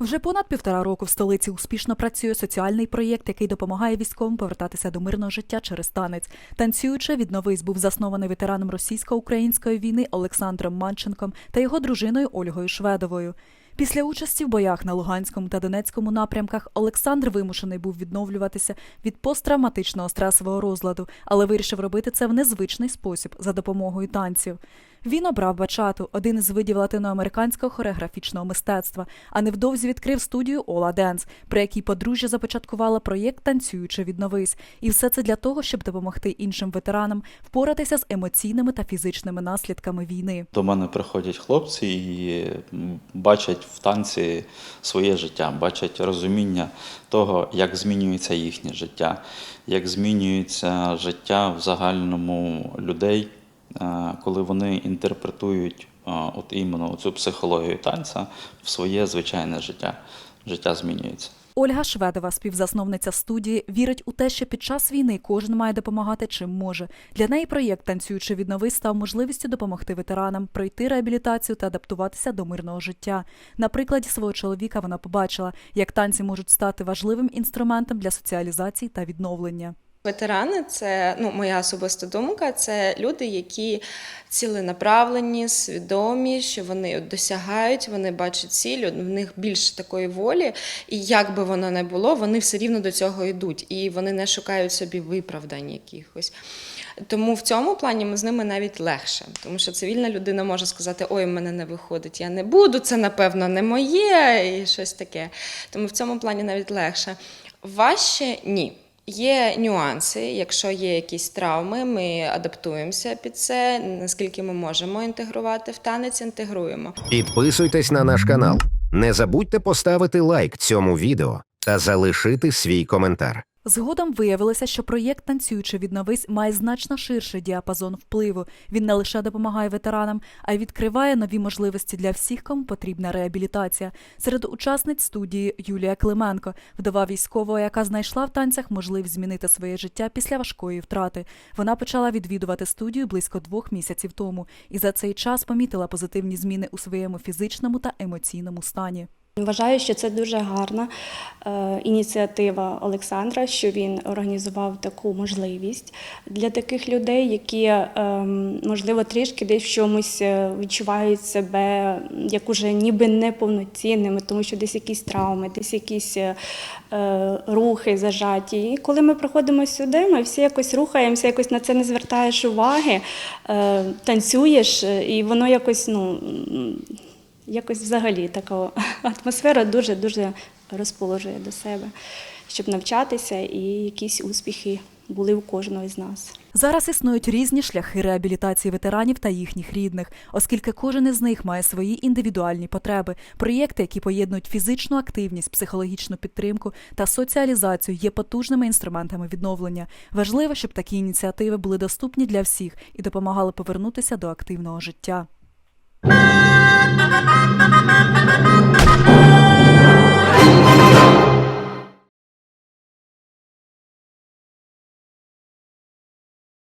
Вже понад півтора року в столиці успішно працює соціальний проєкт, який допомагає військовим повертатися до мирного життя через танець. Танцюючи, відновись був заснований ветераном російсько-української війни Олександром Манченком та його дружиною Ольгою Шведовою. Після участі в боях на Луганському та Донецькому напрямках Олександр вимушений був відновлюватися від посттравматичного стресового розладу, але вирішив робити це в незвичний спосіб за допомогою танців. Він обрав бачату, один із видів латиноамериканського хореографічного мистецтва, а невдовзі відкрив студію Ола Денс, при якій подружжя започаткувала проєкт Танцюючи відновись. І все це для того, щоб допомогти іншим ветеранам впоратися з емоційними та фізичними наслідками війни. До мене приходять хлопці і бачать в танці своє життя, бачать розуміння того, як змінюється їхнє життя, як змінюється життя в загальному людей, коли вони інтерпретують е, от іменно цю психологію танця в своє звичайне життя. Життя змінюється. Ольга Шведова, співзасновниця студії, вірить у те, що під час війни кожен має допомагати чим може. Для неї проєкт Танцюючи віднови став можливістю допомогти ветеранам пройти реабілітацію та адаптуватися до мирного життя. На прикладі свого чоловіка вона побачила, як танці можуть стати важливим інструментом для соціалізації та відновлення. Ветерани це ну моя особиста думка. Це люди, які ціленаправлені, свідомі, що вони досягають, вони бачать ціль, в них більше такої волі, і як би воно не було, вони все рівно до цього йдуть, і вони не шукають собі виправдань якихось. Тому в цьому плані ми з ними навіть легше, тому що цивільна людина може сказати: ой, в мене не виходить, я не буду, це напевно не моє, і щось таке. Тому в цьому плані навіть легше. Важче ні. Є нюанси, якщо є якісь травми, ми адаптуємося під це. Наскільки ми можемо інтегрувати в танець, інтегруємо. Підписуйтесь на наш канал. Не забудьте поставити лайк цьому відео та залишити свій коментар. Згодом виявилося, що проєкт Танцюючи відновись має значно ширший діапазон впливу. Він не лише допомагає ветеранам, а й відкриває нові можливості для всіх, кому потрібна реабілітація. Серед учасниць студії Юлія Клименко, вдова військового, яка знайшла в танцях можливість змінити своє життя після важкої втрати. Вона почала відвідувати студію близько двох місяців тому і за цей час помітила позитивні зміни у своєму фізичному та емоційному стані. Вважаю, що це дуже гарна е, ініціатива Олександра, що він організував таку можливість для таких людей, які, е, можливо, трішки десь в чомусь е, відчувають себе як уже ніби неповноцінними, тому що десь якісь травми, десь якісь е, рухи зажаті. І коли ми приходимо сюди, ми всі якось рухаємося, якось на це не звертаєш уваги, танцюєш, і воно якось, ну. Якось взагалі така атмосфера дуже-дуже розположує до себе, щоб навчатися і якісь успіхи були у кожного з нас. Зараз існують різні шляхи реабілітації ветеранів та їхніх рідних, оскільки кожен із них має свої індивідуальні потреби. Проєкти, які поєднують фізичну активність, психологічну підтримку та соціалізацію, є потужними інструментами відновлення. Важливо, щоб такі ініціативи були доступні для всіх і допомагали повернутися до активного життя. Thank you.